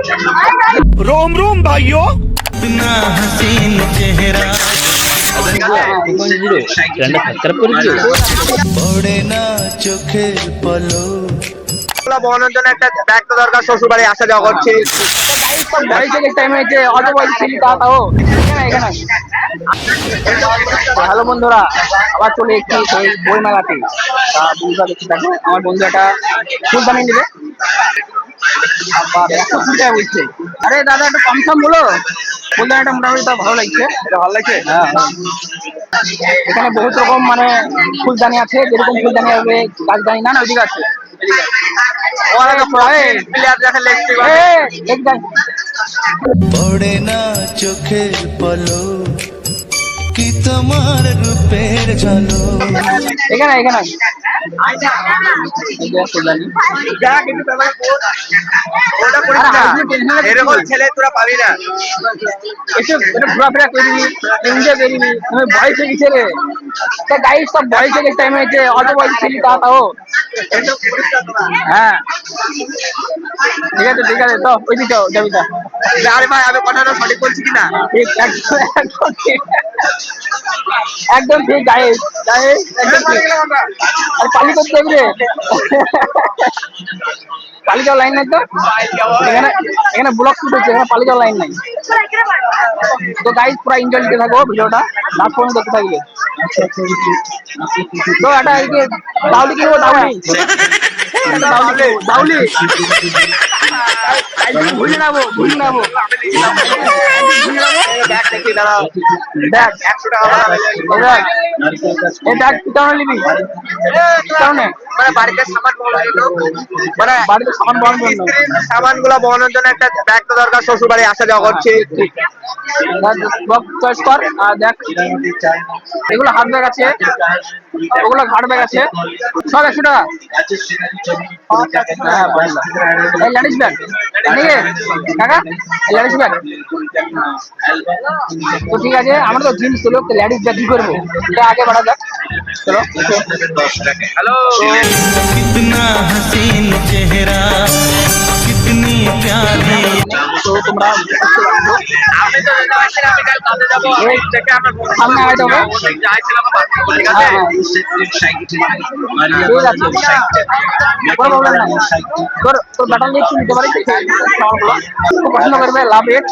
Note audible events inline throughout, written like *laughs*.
रोम रोम भाइयों इतना हसीन चेहरा জিরো চ্যানেলটা সাবস্ক্রাইব করে দিও পড়ে না চোখের পলো বলানোর জন্য একটা ব্যাগ তো দরকার শ্বশুর বাড়ি আসা যাওয়া করছি বয়স থেকে টাইম হয়েছে অত বয়স ছিলি তা তাও এখানে এখানে হ্যালো বন্ধুরা আবার চলে একটি সেই বই মেলাতে তা বন্ধুরা দেখতে থাকো আমার বন্ধু একটা ফুলদানি নেবে আবার একশো কুড়ি টাকা বলছে আরে দাদা একটু কম সম বলো। মোটামুটি তো ভালো লাগছে। এটা ভালো লাগছে? হ্যাঁ হ্যাঁ। এখানে বহুত রকম মানে ফুলদানি আছে। যেরকম ফুলদানি হবে গাছদানি না না ওইদিকে আছে। পড়ে না চোখের পলো কি তোমার রূপের ঝলো এখানে এখানে। ছেলে তোরা পাবি না এসব ঘোরাফেরা করিনি এনজয় করিনি তুমি বয়স হয়ে গেছে রে তা গাইড সব বয়স হয়ে টাইম হয়েছে অত বয়স তা তাও। হ্যাঁ ঠিক আছে ঠিক আছে তো ওই দিকে যাবি তা আরে ভাই আমি কথাটা সঠিক বলছি কিনা একদম ঠিক গাইড গাইড একদম পালি করতে হবে রে। পালি যাওয়ার লাইন নাই তো? এখানে এখানে ব্লক শুট হচ্ছে এখানে পালি যাওয়ার লাইন নাই। তো গাইজ পুরো এনজয় নিতে থাকো ভিডিওটা লাস্ট পর্যন্ত দেখতে থাকবে। তো এটা এই যে দাউলি কিনবো দাউলি দাউলি *laughs* দাউলি বাড়িতে সামান মানে বাড়িতে সামানগুলা বহনের জন্য একটা ব্যাগ তো দরকার শ্বশুর বাড়ি আসা যাওয়া করছি দেখ এগুলো হাত ব্যাগ আছে ওগুলো ঘাট ব্যাগ আছে। সব একশো টাকা। হ্যাঁ, এই ল্যাডিস ব্যাগ। নাকি টাকা এই ল্যাডিস ব্যাগ। তো ঠিক আছে আমরা তো জিন্স চলো তো ল্যাডিস ব্যাগ কি করব? এটা আগে বাড়া যাক। চলো। হ্যালো কিতনা হাসিন চেহারা সামনে ঠিক আছে নাই তোর তোর বাটার লিখ নিতে পারিস? পছন্দ করবে লাভ রেট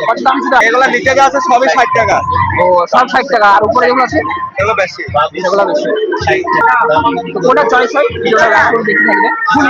কত দাম এগুলা নিচে যা আছে সবই ষাট টাকা। ও সব ষাট টাকা। আর উপরে যেগুলো আছে? এগুলো বেশি। বেশি। তো কোনটা চয়েস হয়? থাকবে।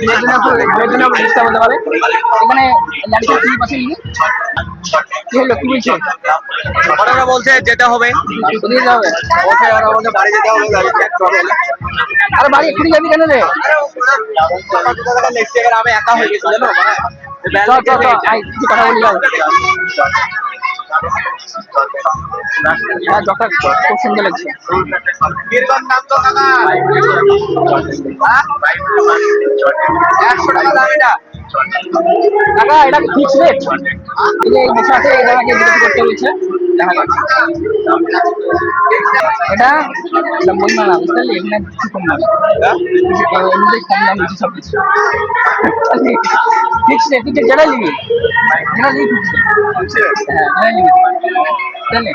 মেদিনীপুর মেদিনীপুর বলতে পারে। এখানে ল্যান্ডসের কি পাশে নিবি কি হলো কি বলছে? বলছে যেতে হবে। কোথায় যেতে হবে। বলছে ওরা বলছে বাড়ি যেতে হবে গাড়ি দেখতে হবে আরে বাড়ি এক্ষুনি যাবি কেন রে? আমি একা হয়ে গেছি জানো? মানে কথা বলি হ্যাঁ যথা খুব সুন্দর লাগছে। একশো টাকা দাম এটা ফিক্স রেট এই যে এই বসে আছে এই জায়গাকে বিক্রি করতে যাক এটা বই মেলা বুঝতে এখানে কিছু কম দাম কম দাম বেশি সব কিছু ফিক্স রেট তুই যেটা নিবি যেটা নিবি হ্যাঁ যেটা বুঝলি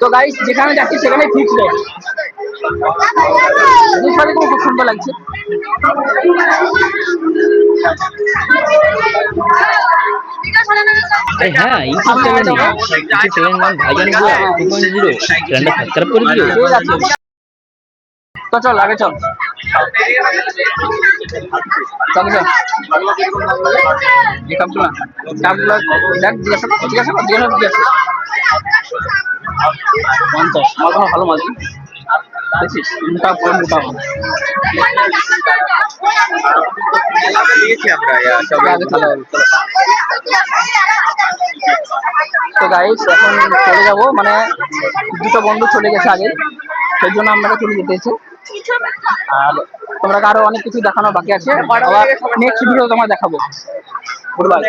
তো গাইস যেখানে যাচ্ছি সেখানে ফিক্স রেট খুব সুন্দর লাগছে। আরে হ্যাঁ ইউটিউব চ্যানেল ইউটিউব চ্যানেলের নাম ভাইজান গুয়া টু পয়েন্ট জিরো। চ্যানেলটা সাবস্ক্রাইব করে দিও। তো চল আগে চল। চল চল। এই কাপগুলো কাপগুলো দেখ জিজ্ঞাসা জিজ্ঞাসা কর, জিজ্ঞাসা জিজ্ঞাসা পঞ্চাশ মাল ভালো মাল দেখছিস? মোটা পুরো মোটা। আমরা তো গাইস এখন চলে যাব। মানে দুটো বন্ধু চলে গেছে আগে। সেই জন্য আমরা চলে যেতে এসে আর তোমরা আরও অনেক কিছু দেখানো বাকি আছে। আবার নেক্সট ভিডিও তোমার দেখাবো। Good bye